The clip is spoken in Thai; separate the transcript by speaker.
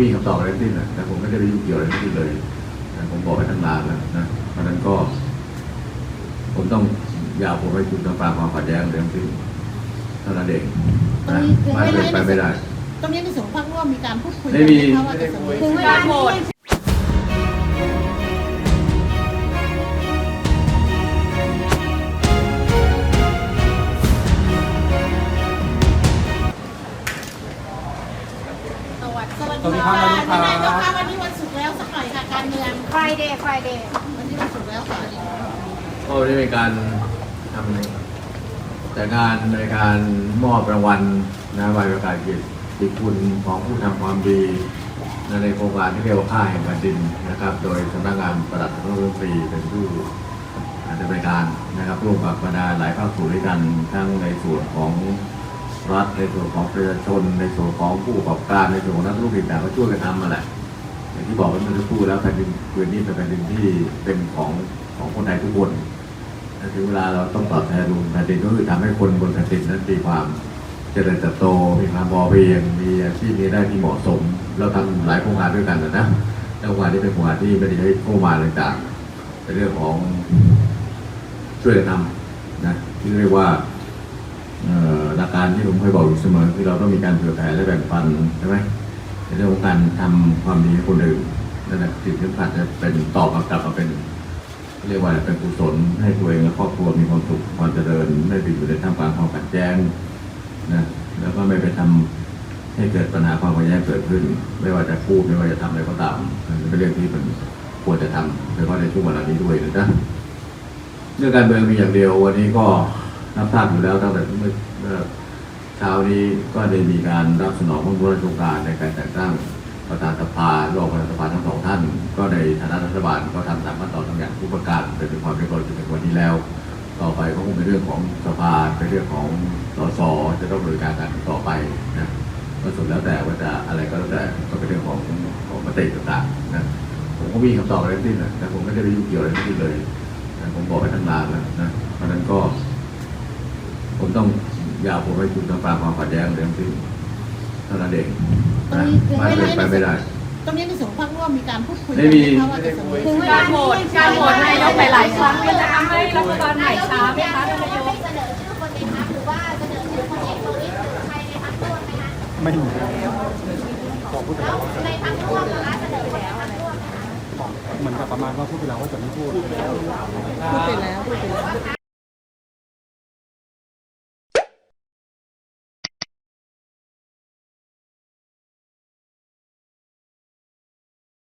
Speaker 1: มีคำตอบอะไรทั้งสิ้นนะแต่ผมไม่ได้ไปยุ่งเกี่ยวอะไรทั้งสิ้นเลยนะผมบอกไปตั้งนานแล้วนะเพราะฉะนั้นก็ ผมต้องอยาวผมให้คุณต้องฟังความขัดแย้งเรื่องที่เท่านั้นเองนะไม่เป็นไปไม่ได้
Speaker 2: ตรงนี้ในส่วนของพรรคร่วมมีการพูดคุย
Speaker 1: ไม่มี
Speaker 2: กันไหคะว่าจะเสนอ
Speaker 3: ถึงเวลาโหวต
Speaker 2: วัสดี
Speaker 4: สวัสดีครับ
Speaker 2: ทนา
Speaker 4: ยกครับ
Speaker 2: วันนี้วันศุกร์แล้วสักหน่อยค่ะการเมือง
Speaker 3: Friday Friday
Speaker 2: วันนี้วันศุกร์แล้วค่ะ
Speaker 1: ก็ได้มีการทำแต่งานในการมอบรางวัลนะใบประกาศเกียรติคุณของผู้ทำความดีในโครงการที่เรียกว่าค่าแห่งแผ่นดินนะครับ โดยสำนักงานประหลัดกระทรวงดนตรีเป็นผู้ดำเนินการนะครับร่วมกับบรรดาหลายภาคส่วนด้วยกันทั้งในส่วนของ รัฐในส่วนของประชาชนในส่วนของผู้ประกอบการในส่วนของนักธุรกิจต่างก็ช่วยกันทำมาแหละอย่างที่บอกกันเมื่อสักครู่แล้วแผ่นดินพื้นนี้เป็นแผ่นดินที่เป็นของของคนไทยทุกคนถึงเวลาเราต้องตอบแทนบุญแผ่นดินก็คือทำให้คนบนแผ่นดินนั้นมีความเจริญเติบโต มีความพอเพียงมีอาชีพมีได้ที่เหมาะสม เราทำหลายโครงการด้วยกันนะนะแล้วโครงการที่เป็นโครงการที่ไม่ได้ใช้โครงการต่างๆเป็นเรื่องของช่วยกันทำนะที่เรียกว่า หลักการที่ผมเคยบอกอยู่เสมอคือเราต้องมีการเผื่อแผ่และแบ่งปันใช่ไหมในเรื่องของการทำความดีให้คนอื่นนั่นแหละสิ่งที่สำคัญจะเป็นตอบกลับมาเป็น เรียกว่าเป็นกุศลให้ตัวเองและครอบครัวมีความสุขความเจริญไม่ไปอยู่ในท่ามกลางความขัดแย้งนะแล้วก็ไม่ไปทำให้เกิดปัญหาความขัดแย้งเกิดขึ้น ไม่ว่าจะพูดไม่ว่าจะทำอะไรก็ตามเป็นเรื่องที่มันควรจะทำโดยเฉพาะในช่วงเวลานี้ด้วยนะเรื่องการเมืองมีอย่างเดียววันนี้ก็ รับทราบอยู่แล้วตั้งแต่เมื่อเมื่อเช้านี้ก็ได้มีการรับสนองพระบรมราชโองการในการแต่งตั้งประธานสภารองประธานสภาทั้งสองท่าน ก็ในฐานะรัฐบาลก็ทำตามขั้นตอนทุกอย่างผู้ประกาศเป็นความเรียบร้อยจนถึงวันนี้แล้ว ต่อไปก็คงเป็นเรื่องของสภาเป็นเรื่องของสสจะต้องดำเนิการกันต่อไปนะก็สุดแล้วแต่ว่าจะอะไรก็แล้วแต่ก็เป็นเรื่องของของมติต่างๆนะผมก็มีคำตอบอะไรทั้งสิ้นนะแต่ผมไม่ได้ไปยุ่งเกี่ยวอะไรทั้งสิ้นเลยผมบอกไปตั้งนานแล้วนะเพราะฉะนั้นก็ ผมต้องอยาวผมให้คุณต้องฟังความขัดแย้งเรื่องที่เท่านั้นเองนะไม่เป็นไปไม่ได้
Speaker 2: ตรงนี้ในส่วนของพรรคร่วมมีการพูดคุย
Speaker 1: ไม่มี
Speaker 2: กันไหคะว่าจะเสนอ
Speaker 3: ถึงเวลาโหวตการโหวตนายกหลายๆครั้งมันจะทำให้รัฐบาลใหม่ช้าไหมคะท่านนายก
Speaker 5: เสนอชื่อคนในพักหรือว่าเสนอชื่อคนเอกประวิตรหรือใครในพักร่วมไหมคะ
Speaker 4: ไม่มีขอพูดไป
Speaker 5: แล้
Speaker 4: แล้วว
Speaker 5: ในพักร่วมนะคะเสนอคนในพักร่วมไหมคะ
Speaker 4: เหมือนกับประมาณว่าพูดไปแล้วว่าจะไม่พูด
Speaker 2: พูดไปแล้วพูดไปแล้ว